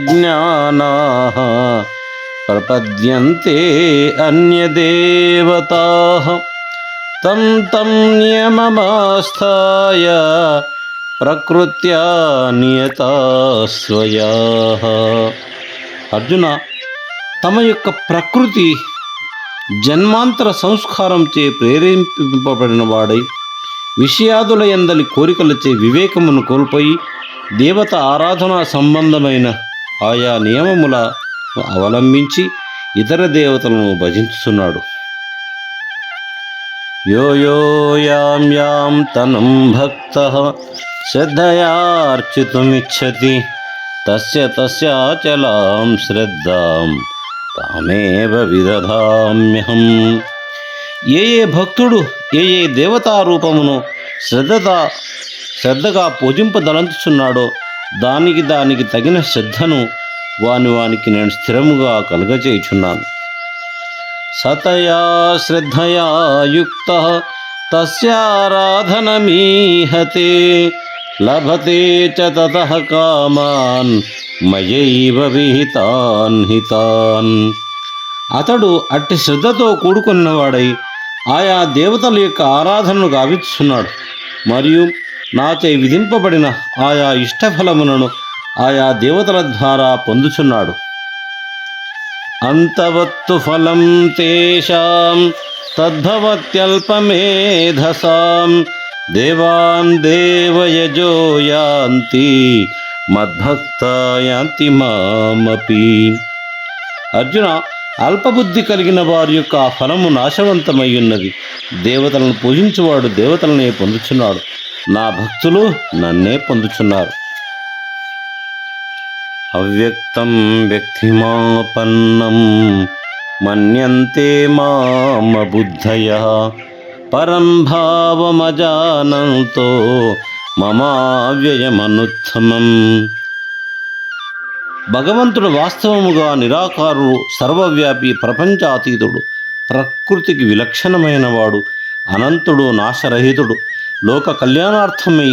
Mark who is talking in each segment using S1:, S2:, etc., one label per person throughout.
S1: कामैस्तैस्तैहतज्ञानाः प्रपद्यन्ते अन्यदेवताः तं तं नियममास्थाय ప్రకృత్యా నియతా స్వయాః అర్జున తమ యొక్క ప్రకృతి జన్మాంతర సంస్కారంచే ప్రేరేపింపబడిన వాడై విషయాదుల ఎందలి కోరికలచే వివేకమును కోల్పోయి దేవత ఆరాధనా సంబంధమైన ఆయా నియమముల అవలంబించి ఇతర దేవతలను భజించుతున్నాడు యో యో యాం యాం తనం భక్త శ్రద్ధయార్చితుమిచ్చతి తస్య తస్యాచలాం శ్రద్ధాం తామేవ విదధామ్యహం. ఏ ఏ భక్తుడు ఏ ఏ దేవతా రూపమును శ్రద్ధత శ్రద్ధగా పూజింపదలంచుచున్నాడో దానికి దానికి తగిన శ్రద్ధను వాని వానికి నేను స్థిరముగా కలుగచేయుచున్నాను సతయా శ్రద్ధయా యుక్త తస్యారాధనమీహతే లభతే చ తతః కామాన్ మయైవ విహితాన్ హితాన్ అతడు అట్టి శ్రద్ధతో కూడుకున్నవాడై ఆయా దేవతల యొక్క ఆరాధనను గావిస్తున్నాడు మరియు నాచే విధింపబడిన ఆయా ఇష్టఫలములను ఆయా దేవతల ద్వారా పొందుచున్నాడు. అంతవత్తు ఫలం తేషాం తద్భవత్యల్పమేధసాం దేవాన్ దేవయజో యాంతి మద్భక్త యాంతి మామపి. అర్జున అల్పబుద్ధి కలిగిన వారి యొక్క ఆ ఫలము నాశవంతమై ఉన్నది. దేవతలను పూజించువాడు దేవతలనే పొందుచున్నాడు. నా భక్తులు నన్నే పొందుచున్నారు. అవ్యక్తం వ్యక్తిమాపన్నం మన్యంతే మామబుద్ధయ పరం భావమజానంతో మమావ్యయమనుత్తమం. భగవంతుడు వాస్తవముగా నిరాకారుడు సర్వవ్యాపి ప్రపంచాతీతుడు ప్రకృతికి విలక్షణమైన వాడు అనంతుడు నాశరహితుడు. లోక కళ్యాణార్థమై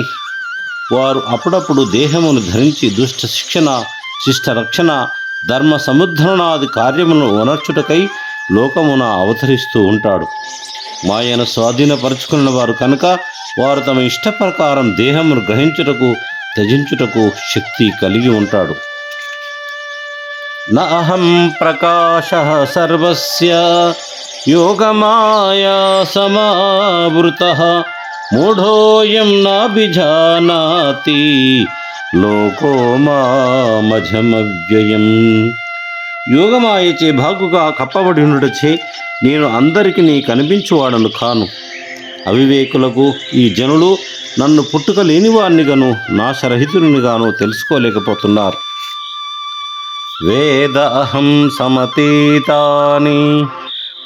S1: వారు అప్పుడప్పుడు దేహమును ధరించి దుష్ట శిక్షణ శిష్ట రక్షణ ధర్మ సముద్రణాది కార్యములను ఉనర్చుటకై లోకమున అవతరిస్తూ ఉంటాడు. మాయను స్వాధీనపరుచుకున్న వారు కనుక వారు తమ ఇష్ట ప్రకారం దేహమును గ్రహించుటకు త్యజించుటకు శక్తి కలిగి ఉంటాడు. న అహం ప్రకాశ సర్వస్య యోగమాయా సమావృత మూఢోయం నాభిజానాతి లోకో మామజమవ్యయం. యోగమాయచే భాగుగా కప్పబడి ఉండటచే నేను అందరికి నీ కనిపించువాడను కాను. అవివేకులకు ఈ జనులు నన్ను పుట్టుక లేనివాణ్ణిగాను నాశరహితునిగాను తెలుసుకోలేకపోతున్నారు. వేద అహం సమతీతాని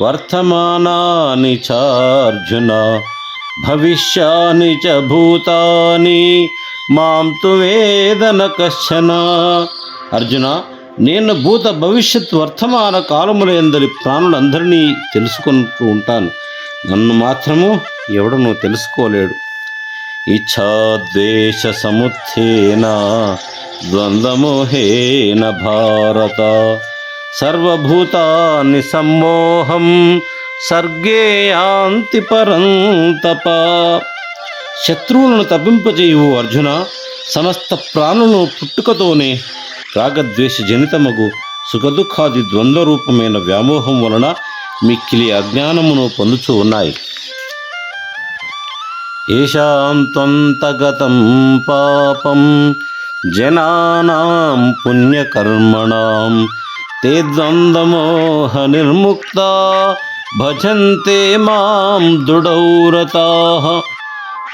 S1: వర్తమానాని చార్జున భవిష్యాని చ భూతాని మాం తు వేదన కశ్చన. అర్జున నేను భూత భవిష్యత్ వర్తమాన కాలముల ఎందరి ప్రాణులందరినీ తెలుసుకుంటూ ఉంటాను. నన్ను మాత్రము ఎవడను తెలుసుకోలేడు. ఇచ్ఛాద్వేష సముత్థేన ద్వంద్వమోహేన భారత. సర్వభూతాన్ని సమ్మోహం సర్గే యాంతి పరంతప శత్రువులను తప్పింపజేయు అర్జున సమస్త ప్రాణులను పుట్టుకతోనే రాగద్వేష జనితమగు సుఖదుఖాది ద్వంద్వ రూపమైన వ్యామోహం వలన మిక్కిలి అజ్ఞానమును పొందుచూ ఉన్నాయి. ఏషాం త్వంతగతం పాపం జనానాం పుణ్యకర్మణాం తే ద్వంద్వమోహ నిర్ముక్త భజంతే మాం దృఢౌరతాః.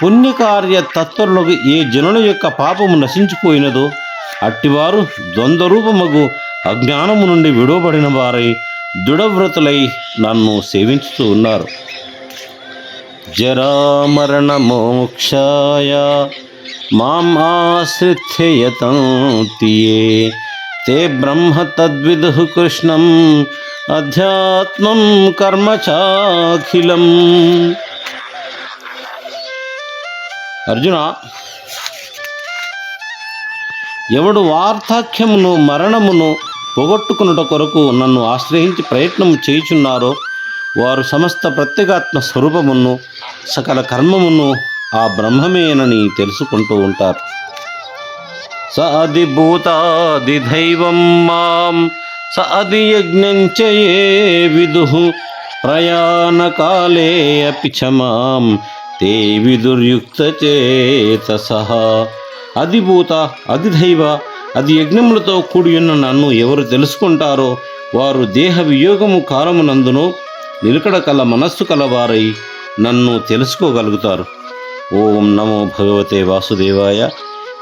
S1: పుణ్యకార్య తత్పరులకు ఏ జనుల యొక్క పాపము నశించిపోయినదో అట్టివారు ద్వంద్వరూపమగు అజ్ఞానము నుండి విడువబడిన వారై దృఢవ్రతులై నన్ను సేవించుతూ ఉన్నారు. జరామరణ మోక్షాయ ఆశ్రిత్య యతంతియే తే బ్రహ్మ తద్విదు కృష్ణం అధ్యాత్మం కర్మ చాఖిలం అర్జున ఎవడు వార్ధాక్యమును మరణమును పోగొట్టుకునుట కొరకు నన్ను ఆశ్రయించి ప్రయత్నం చేయుచున్నారో వారు సమస్త ప్రత్యేగాత్మ స్వరూపమును సకల కర్మమును ఆ బ్రహ్మమేనని తెలుసుకుంటూ ఉంటారు. స అది భూతాది దైవం మాం స అది యజ్ఞం విదు ప్రయాణకాలే అపి క్షమాం తే విదుర్యుక్త చేతస అధిభూత అధిదైవ అది యజ్ఞములతో కూడి ఉన్న నన్ను ఎవరు తెలుసుకుంటారో వారు దేహ వియోగము కాలమునందును నిలకడ కల మనస్సు కలవారై నన్ను తెలుసుకోగలుగుతారు. ఓం నమో భగవతే వాసుదేవాయ.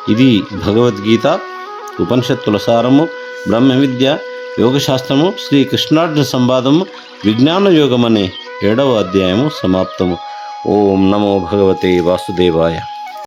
S1: ఇది భగవద్గీత ఉపనిషత్తుల సారము బ్రహ్మ విద్య యోగశాస్త్రము శ్రీ కృష్ణార్జున సంవాదము విజ్ఞాన యోగం అనే ఏడవ అధ్యాయము సమాప్తము. ఓం నమో భగవతే వాసుదేవాయ.